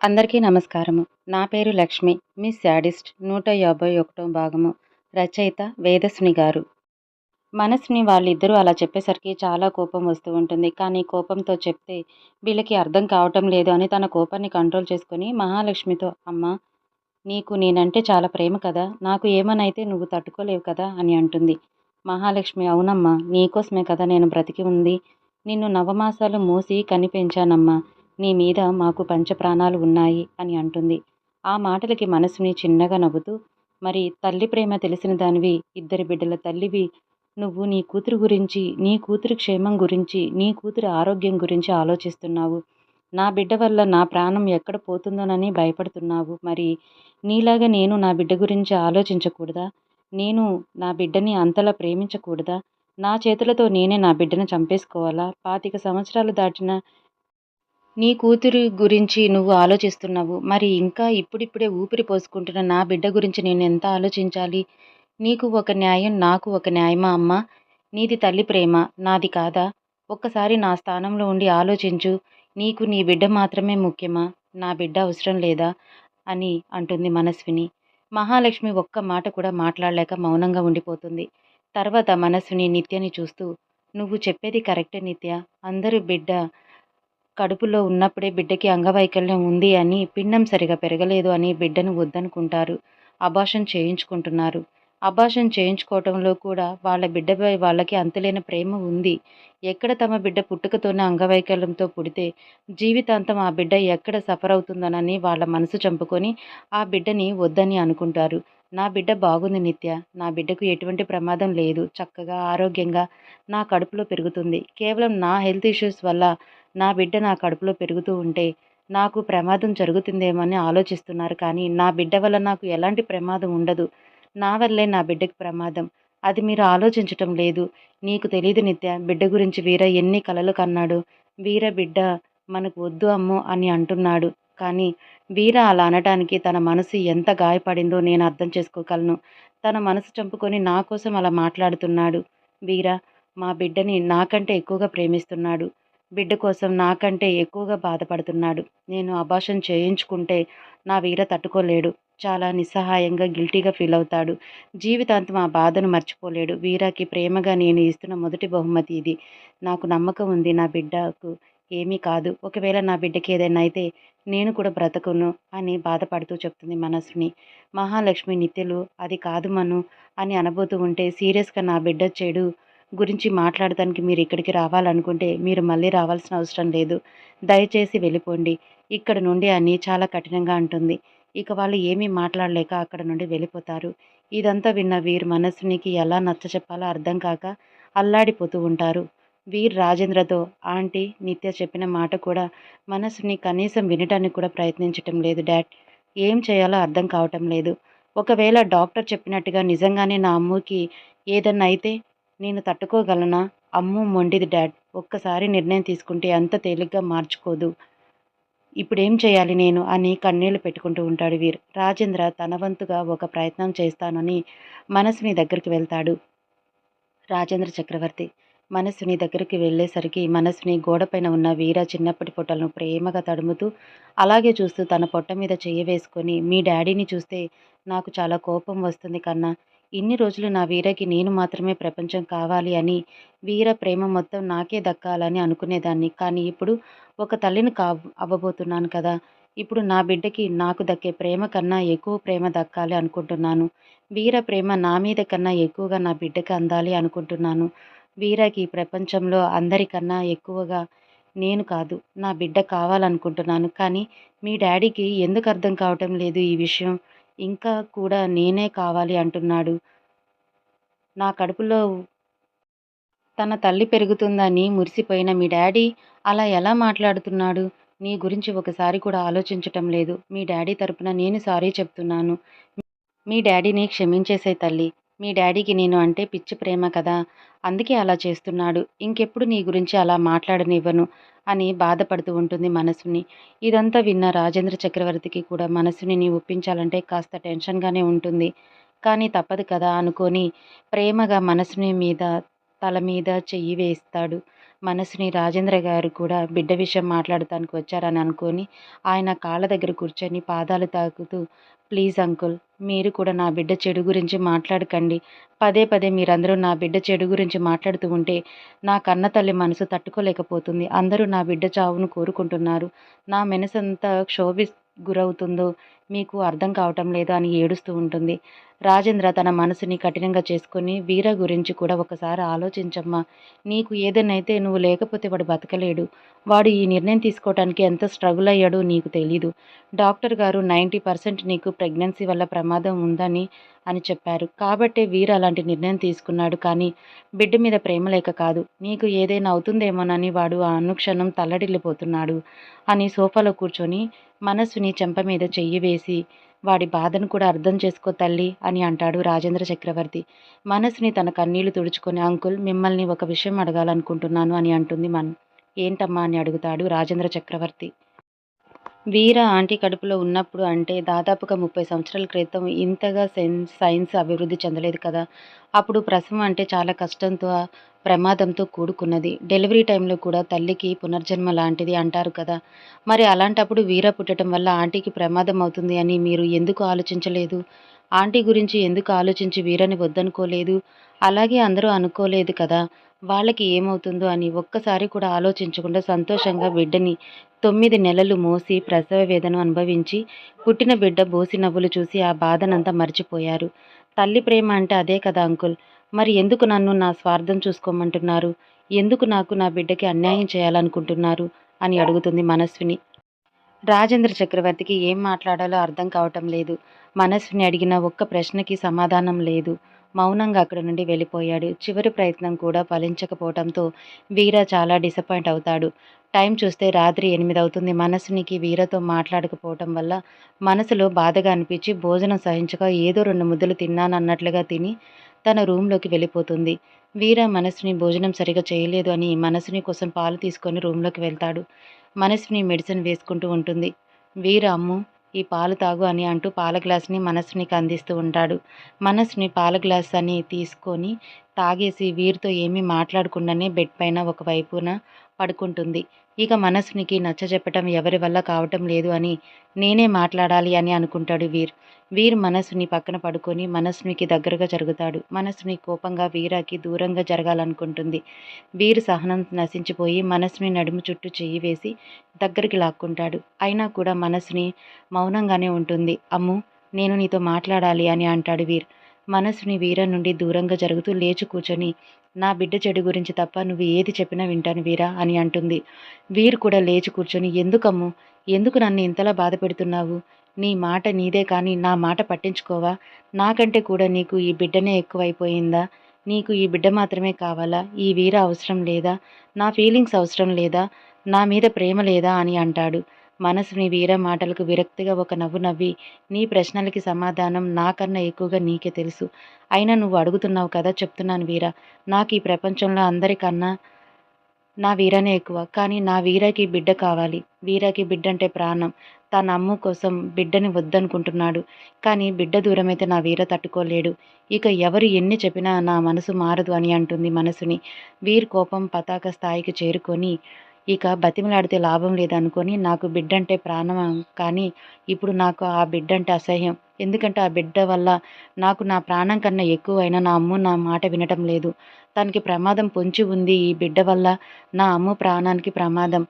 అందరికీ నమస్కారము. నా పేరు లక్ష్మి. మిస్ శాడిస్ట్ నూట యాభై ఒకటో భాగము. రచయిత వేదస్ని గారు. మనస్ని వాళ్ళిద్దరూ అలా చెప్పేసరికి చాలా కోపం వస్తూ ఉంటుంది. కానీ కోపంతో చెప్తే వీళ్ళకి అర్థం కావటం లేదు అని తన కోపాన్ని కంట్రోల్ చేసుకొని మహాలక్ష్మితో అమ్మ నీకు నేనంటే చాలా ప్రేమ కదా. నాకు ఏమనైతే నువ్వు తట్టుకోలేవు కదా అని అంటుంది. మహాలక్ష్మి అవునమ్మా నీకోసమే కదా నేను బ్రతికి ఉంది. నిన్ను నవమాసాలు మూసి కనిపించానమ్మా. నీ మీద మాకు పంచప్రాణాలు ఉన్నాయి అని అంటుంది. ఆ మాటలకి మనసుని చిన్నగా నవ్వుతూ మరి తల్లి ప్రేమ తెలిసిన దానివి ఇద్దరి బిడ్డల తల్లివి నువ్వు నీ కూతురు గురించి నీ కూతురు క్షేమం గురించి నీ కూతురు ఆరోగ్యం గురించి ఆలోచిస్తున్నావు. నా బిడ్డ వల్ల నా ప్రాణం ఎక్కడ పోతుందోనని భయపడుతున్నావు. మరి నీలాగా నేను నా బిడ్డ గురించి ఆలోచించకూడదా? నేను నా బిడ్డని అంతలా ప్రేమించకూడదా? నా చేతులతో నేనే నా బిడ్డను చంపేసుకోవాలా? పాతిక సంవత్సరాలు దాటిన నీ కూతురి గురించి నువ్వు ఆలోచిస్తున్నావు. మరి ఇంకా ఇప్పుడిప్పుడే ఊపిరి పోసుకుంటున్న నా బిడ్డ గురించి నేను ఎంత ఆలోచించాలి? నీకు ఒక న్యాయం నాకు ఒక న్యాయమా అమ్మ? నీది తల్లి ప్రేమ నాది కాదా? ఒక్కసారి నా స్థానంలో ఉండి ఆలోచించు. నీకు నీ బిడ్డ మాత్రమే ముఖ్యమా? నా బిడ్డ అవసరం లేదా? అని అంటుంది మనస్విని. మహాలక్ష్మి ఒక్క మాట కూడా మాట్లాడలేక మౌనంగా ఉండిపోతుంది. తర్వాత మనస్విని నిత్యని చూస్తూ నువ్వు చెప్పేది కరెక్టే నిత్య. అందరూ బిడ్డ కడుపులో ఉన్నప్పుడే బిడ్డకి అంగవైకల్యం ఉంది అని పిండం సరిగా పెరగలేదు అని బిడ్డను వద్దనుకుంటారు. అభాషణ చేయించుకుంటున్నారు. అభాషణ చేయించుకోవటంలో కూడా వాళ్ళ బిడ్డపై వాళ్ళకి అంతులేని ప్రేమ ఉంది. ఎక్కడ తమ బిడ్డ పుట్టుకతోనే అంగవైకల్యంతో పుడితే జీవితాంతం ఆ బిడ్డ ఎక్కడ సఫర్ అవుతుందనని వాళ్ళ మనసు చంపుకొని ఆ బిడ్డని వద్దని అనుకుంటారు. నా బిడ్డ బాగుంది నిత్య. నా బిడ్డకు ఎటువంటి ప్రమాదం లేదు. చక్కగా ఆరోగ్యంగా నా కడుపులో పెరుగుతుంది. కేవలం నా హెల్త్ ఇష్యూస్ వల్ల నా బిడ్డ నా కడుపులో పెరుగుతూ ఉంటే నాకు ప్రమాదం జరుగుతుందేమో ఆలోచిస్తున్నారు కానీ నా బిడ్డ వల్ల నాకు ఎలాంటి ప్రమాదం ఉండదు. నా వల్లే నా బిడ్డకి ప్రమాదం. అది మీరు ఆలోచించటం లేదు. నీకు తెలియదు నిత్య బిడ్డ గురించి వీర ఎన్ని కలలు కన్నాడు. వీర బిడ్డ మనకు వద్దు అమ్ము అని అంటున్నాడు. కానీ వీర అలా అనటానికి తన మనసు ఎంత గాయపడిందో నేను అర్థం చేసుకోగలను. తన మనసు చంపుకొని నా కోసం అలా మాట్లాడుతున్నాడు. వీర మా బిడ్డని నాకంటే ఎక్కువగా ప్రేమిస్తున్నాడు. బిడ్డ కోసం నాకంటే ఎక్కువగా బాధపడుతున్నాడు. నేను అభాషం చేయించుకుంటే నా వీర తట్టుకోలేడు. చాలా నిస్సహాయంగా గిల్టీగా ఫీల్ అవుతాడు. జీవితాంతం ఆ బాధను మర్చిపోలేడు. వీరాకి ప్రేమగా నేను ఇస్తున్న మొదటి బహుమతి ఇది. నాకు నమ్మకం ఉంది నా బిడ్డకు ఏమీ కాదు. ఒకవేళ నా బిడ్డకి ఏదైనా అయితే నేను కూడా బ్రతకును అని బాధపడుతూ చెప్తుంది మనసుని. మహాలక్ష్మి నిత్యలు అది కాదు మను అని అనబోతూ ఉంటే సీరియస్గా నా బిడ్డ చెడు గురించి మాట్లాడటానికి మీరు ఇక్కడికి రావాలనుకుంటే మీరు మళ్ళీ రావాల్సిన అవసరం లేదు. దయచేసి వెళ్ళిపోండి. ఇక్కడ నుండి అని చాలా కఠినంగా అంటుంది. ఇక వాళ్ళు ఏమీ మాట్లాడలేక అక్కడ నుండి వెళ్ళిపోతారు. ఇదంతా విన్న వీర్ మనసునికి ఎలా నచ్చ చెప్పాలో అర్థం కాక అల్లాడిపోతూ ఉంటారు. వీర్ రాజేంద్రతో ఆంటీ నిత్య చెప్పిన మాట కూడా మనసుని కనీసం వినటానికి కూడా ప్రయత్నించటం లేదు డాడ్. ఏం చేయాలో అర్థం కావటం లేదు. ఒకవేళ డాక్టర్ చెప్పినట్టుగా నిజంగానే నా అమ్ముకి ఏదన్నా అయితే నేను తట్టుకోగలనా? అమ్ము మొండిది డాడ్. ఒక్కసారి నిర్ణయం తీసుకుంటే అంత తేలిగ్గా మార్చుకోదు. ఇప్పుడేం చేయాలి నేను? అని కన్నీళ్ళు పెట్టుకుంటూ ఉంటాడు వీర్. రాజేంద్ర తన వంతుగా ఒక ప్రయత్నం చేస్తానని మనసుని దగ్గరికి వెళ్తాడు. రాజేంద్ర చక్రవర్తి మనసుని దగ్గరికి వెళ్ళేసరికి మనసుని గోడపైన ఉన్న వీర చిన్నప్పటి పొట్టలను ప్రేమగా తడుముతూ అలాగే చూస్తూ తన పొట్ట మీద చెయ్యి వేసుకొని మీ డాడీని చూస్తే నాకు చాలా కోపం వస్తుంది కన్నా ఇన్ని రోజులు నా వీరకి నేను మాత్రమే ప్రపంచం కావాలి అని వీర ప్రేమ మొత్తం నాకే దక్కాలని అనుకునేదాన్ని. కానీ ఇప్పుడు ఒక తల్లిని కా అవ్వబోతున్నాను కదా. ఇప్పుడు నా బిడ్డకి నాకు దక్కే ప్రేమ కన్నా ఎక్కువ ప్రేమ దక్కాలి అనుకుంటున్నాను. వీర ప్రేమ నా మీద కన్నా ఎక్కువగా నా బిడ్డకి అందాలి అనుకుంటున్నాను. వీరకి ప్రపంచంలో అందరికన్నా ఎక్కువగా నేను కాదు నా బిడ్డ కావాలనుకుంటున్నాను. కానీ మీ డాడీకి ఎందుకు అర్థం కావటం లేదు ఈ విషయం? ఇంకా కూడా నేనే కావాలి అంటున్నాడు. నా కడుపులో తన తల్లి పెరుగుతుందని మురిసిపోయిన మీ డాడీ అలా ఎలా మాట్లాడుతున్నాడు? నీ గురించి ఒకసారి కూడా ఆలోచించటం లేదు. మీ డాడీ తరపున నేను సారీ చెప్తున్నాను. మీ డాడీని క్షమించేసే తల్లి. మీ డాడీకి నేను అంటే పిచ్చి ప్రేమ కదా అందుకే అలా చేస్తున్నాడు. ఇంకెప్పుడు నీ గురించి అలా మాట్లాడనివ్వను అని బాధపడుతూ ఉంటుంది మనసుని. ఇదంతా విన్న రాజేంద్ర చక్రవర్తికి కూడా మనసుని ఒప్పించాలంటే కాస్త టెన్షన్గానే ఉంటుంది. కానీ తప్పదు కదా అనుకొని ప్రేమగా మనసుని మీద తల మీద చెయ్యి వేస్తాడు. మనసుని రాజేంద్ర గారు కూడా బిడ్డ విషయం మాట్లాడటానికి వచ్చారని అనుకొని ఆయన కాళ్ళ దగ్గర కూర్చొని పాదాలు తాకుతూ ప్లీజ్ అంకుల్ మీరు కూడా నా బిడ్డ చెడు గురించి మాట్లాడకండి. పదే పదే మీరందరూ నా బిడ్డ చెడు గురించి మాట్లాడుతూ ఉంటే నా కన్న తల్లి మనసు తట్టుకోలేకపోతుంది. అందరూ నా బిడ్డ చావును కోరుకుంటున్నారు. నా మనసంతా క్షోభి గురవుతుందో మీకు అర్థం కావటం లేదు అని ఏడుస్తూ ఉంటుంది. రాజేంద్ర తన మనసుని కఠినంగా చేసుకుని వీర గురించి కూడా ఒకసారి ఆలోచించమ్మా. నీకు ఏదైనైతే నువ్వు లేకపోతే వాడు బతకలేడు. వాడు ఈ నిర్ణయం తీసుకోవడానికి ఎంత స్ట్రగుల్ అయ్యాడో నీకు తెలీదు. డాక్టర్ గారు నైంటీ పర్సెంట్ నీకు ప్రెగ్నెన్సీ వల్ల ప్రమాదం ఉందని అని చెప్పారు. కాబట్టే వీర అలాంటి నిర్ణయం తీసుకున్నాడు కానీ బిడ్డ మీద ప్రేమ లేక కాదు. నీకు ఏదైనా అవుతుందేమోనని వాడు ఆ అనుక్షణం తల్లడిల్లిపోతున్నాడు అని సోఫాలో కూర్చొని మనస్సుని చెంప మీద చెయ్యి వేసి వాడి బాధను కూడా అర్థం చేసుకో తల్లి అని అంటాడు రాజేంద్ర చక్రవర్తి. మనసుని తన కన్నీళ్ళు తుడుచుకొని అంకుల్ మిమ్మల్ని ఒక విషయం అడగాలనుకుంటున్నాను అని అంటుంది మన్. ఏంటమ్మా అని అడుగుతాడు రాజేంద్ర చక్రవర్తి. వీర ఆంటీ కడుపులో ఉన్నప్పుడు అంటే దాదాపుగా ముప్పై సంవత్సరాల క్రితం ఇంతగా సెన్స్ సైన్స్ అభివృద్ధి చెందలేదు కదా. అప్పుడు ప్రసవం అంటే చాలా కష్టంతో ప్రమాదంతో కూడుకున్నది. డెలివరీ టైంలో కూడా తల్లికి పునర్జన్మ లాంటిది అంటారు కదా. మరి అలాంటప్పుడు వీర పుట్టడం వల్ల ఆంటీకి ప్రమాదం అవుతుంది అని మీరు ఎందుకు ఆలోచించలేదు? ఆంటీ గురించి ఎందుకు ఆలోచించి వీరని వద్దనుకోలేదు? అలాగే అందరూ అనుకోలేదు కదా. వాళ్ళకి ఏమవుతుందో అని ఒక్కసారి కూడా ఆలోచించకుండా సంతోషంగా బిడ్డని తొమ్మిది నెలలు మోసి ప్రసవ వేదన అనుభవించి పుట్టిన బిడ్డ బోసి నవ్వులు చూసి ఆ బాధనంతా మర్చిపోయారు. తల్లి ప్రేమ అంటే అదే కదా అంకుల్. మరి ఎందుకు నన్ను నా స్వార్థం చూసుకోమంటున్నారు? ఎందుకు నాకు నా బిడ్డకి అన్యాయం చేయాలనుకుంటున్నారు? అని అడుగుతుంది మనస్విని. రాజేంద్ర చక్రవర్తికి ఏం మాట్లాడాలో అర్థం కావటం లేదు. మనస్విని అడిగిన ఒక్క ప్రశ్నకి సమాధానం లేదు. మౌనంగా అక్కడ నుండి వెళ్ళిపోయాడు. చివరి ప్రయత్నం కూడా ఫలించకపోవడంతో వీర చాలా డిసప్పాయింట్ అవుతాడు. టైం చూస్తే రాత్రి ఎనిమిది అవుతుంది మనసునికి వీరతో మాట్లాడకపోవటం వల్ల మనసులో బాధగా అనిపించి భోజనం సహించక ఏదో రెండు ముద్దలు తిన్నానన్నట్లుగా తిని తన రూమ్లోకి వెళ్ళిపోతుంది. వీర మనసుని భోజనం సరిగా చేయలేదు అని మనసుని కోసం పాలు తీసుకొని రూమ్లోకి వెళ్తాడు. మనసుని మెడిసిన్ వేసుకుంటూ ఉంటుంది. వీర అమ్ము! ఈ పాలు తాగు అని అంటూ పాల గ్లాస్ని మనస్సునికి అందిస్తూ ఉంటాడు. మనస్సుని పాల గ్లాస్ అని తీసుకొని తాగేసి వీరితో ఏమీ మాట్లాడకుండానే బెడ్ పైన ఒకవైపున పడుకుంటుంది. ఇక మనస్సునికి నచ్చజెప్పటం ఎవరి వల్ల కావటం లేదు అని నేనే మాట్లాడాలి అని అనుకుంటాడు వీర్. వీర్ మనస్సుని పక్కన పడుకొని మనస్సునికి దగ్గరగా జరుగుతాడు. మనసుని కోపంగా వీరాకి దూరంగా జరగాలనుకుంటుంది. వీర్ సహనం నశించిపోయి మనస్సుని నడుము చుట్టూ చెయ్యి వేసి దగ్గరికి లాక్కుంటాడు. అయినా కూడా మనసుని మౌనంగానే ఉంటుంది. అమ్ము నేను నీతో మాట్లాడాలి అని అంటాడు వీర్. మనసుని వీర నుండి దూరంగా జరుగుతూ లేచి కూర్చొని నా బిడ్డ చెడు గురించి తప్ప నువ్వు ఏది చెప్పినా వింటాను వీరా అని అంటుంది. వీరు కూడా లేచి కూర్చొని ఎందుకమ్ము? ఎందుకు నన్ను ఇంతలా బాధ పెడుతున్నావు? నీ మాట నీదే కానీ నా మాట పట్టించుకోవా? నాకంటే కూడా నీకు ఈ బిడ్డనే ఎక్కువైపోయిందా? నీకు ఈ బిడ్డ మాత్రమే కావాలా? ఈ వీర అవసరం లేదా? నా ఫీలింగ్స్ అవసరం లేదా? నా మీద ప్రేమ లేదా? అని అంటాడు. మనసుని వీర మాటలకు విరక్తిగా ఒక నవ్వు నవ్వి నీ ప్రశ్నలకి సమాధానం నాకన్నా ఎక్కువగా నీకే తెలుసు. అయినా నువ్వు అడుగుతున్నావు కదా? చెప్తున్నాను వీర. నాకు ఈ ప్రపంచంలో అందరికన్నా నా వీరనే ఎక్కువ. కానీ నా వీరకి బిడ్డ కావాలి. వీరకి బిడ్డ అంటే ప్రాణం. తన అమ్ము కోసం బిడ్డని వద్దనుకుంటున్నాడు. కానీ బిడ్డ దూరమైతే నా వీర తట్టుకోలేడు. ఇక ఎవరు ఎన్ని చెప్పినా నా మనసు మారదు అని అంటుంది మనసుని. వీర్ కోపం పతాక స్థాయికి చేరుకొని ఇక బతిమలాడితే లాభం లేదనుకొని నాకు బిడ్డంటే ప్రాణం కానీ ఇప్పుడు నాకు ఆ బిడ్డంటే అసహ్యం. ఎందుకంటే ఆ బిడ్డ వల్ల నాకు నా ప్రాణం కన్నా ఎక్కువైనా నా అమ్ము నా మాట వినటం లేదు. తనకి ప్రమాదం పొంచి ఉంది. ఈ బిడ్డ వల్ల నా అమ్ము ప్రాణానికి ప్రమాదం.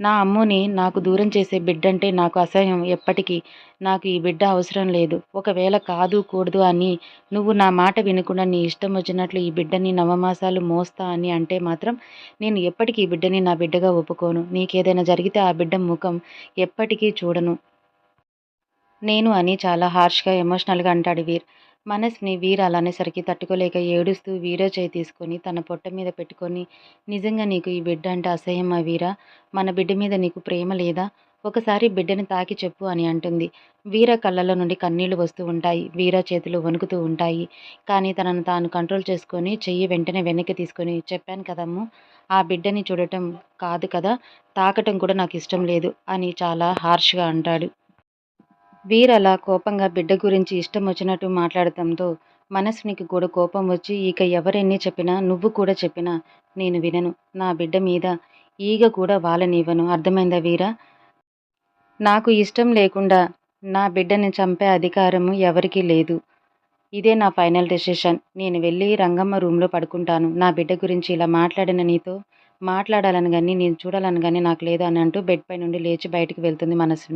నా అమ్ముని నాకు దూరం చేసే బిడ్డంటే నాకు అసహ్యం ఎప్పటికీ. నాకు ఈ బిడ్డ అవసరం లేదు. ఒకవేళ కాదు కూడదు అని నువ్వు నా మాట వినకుండా నీ ఇష్టం వచ్చినట్లు ఈ బిడ్డని నవమాసాలు మోస్తా అని అంటే మాత్రం నేను ఎప్పటికీ ఈ బిడ్డని నా బిడ్డగా ఒప్పుకోను. నీకేదైనా జరిగితే ఆ బిడ్డ ముఖం ఎప్పటికీ చూడను. నేను అని చాలా హార్ష్గా ఎమోషనల్గా అంటాడు వీర్. మనస్ని వీర అలానేసరికి తట్టుకోలేక ఏడుస్తూ వీరో చేయి తీసుకొని తన పొట్ట మీద పెట్టుకొని నిజంగా నీకు ఈ బిడ్డ అంటే అసహ్యమా వీర? మన బిడ్డ మీద నీకు ప్రేమ లేదా? ఒకసారి బిడ్డని తాకి చెప్పు అని అంటుంది. వీర కళ్ళలో నుండి కన్నీళ్ళు వస్తూ ఉంటాయి వీర చేతులు వణుకుతూ ఉంటాయి. కానీ తనను తాను కంట్రోల్ చేసుకొని చెయ్యి వెంటనే వెనక్కి తీసుకొని చెప్పాను కదమ్ము ఆ బిడ్డని చూడటం కాదు కదా తాకటం కూడా నాకు ఇష్టం లేదు అని చాలా హార్ష్గా అంటాడు. వీర్ అలా కోపంగా బిడ్డ గురించి ఇష్టం వచ్చినట్టు మాట్లాడటంతో మనస్వినికి కూడా కోపం వచ్చి ఇక ఎవరెన్ని చెప్పినా నువ్వు కూడా చెప్పినా నేను వినను. నా బిడ్డ మీద ఈగ కూడా వాళ్ళనివ్వను అర్థమైందా వీరా? నాకు ఇష్టం లేకుండా నా బిడ్డని చంపే అధికారము ఎవరికీ లేదు. ఇదే నా ఫైనల్ డెసిషన్. నేను వెళ్ళి రంగమ్మ రూమ్లో పడుకుంటాను. నా బిడ్డ గురించి ఇలా మాట్లాడిన నీతో మాట్లాడాలని కానీ నేను చూడాలని కానీ నాకు లేదు అని అంటూ బెడ్ పై నుండి లేచి బయటకు వెళ్తుంది మనసు.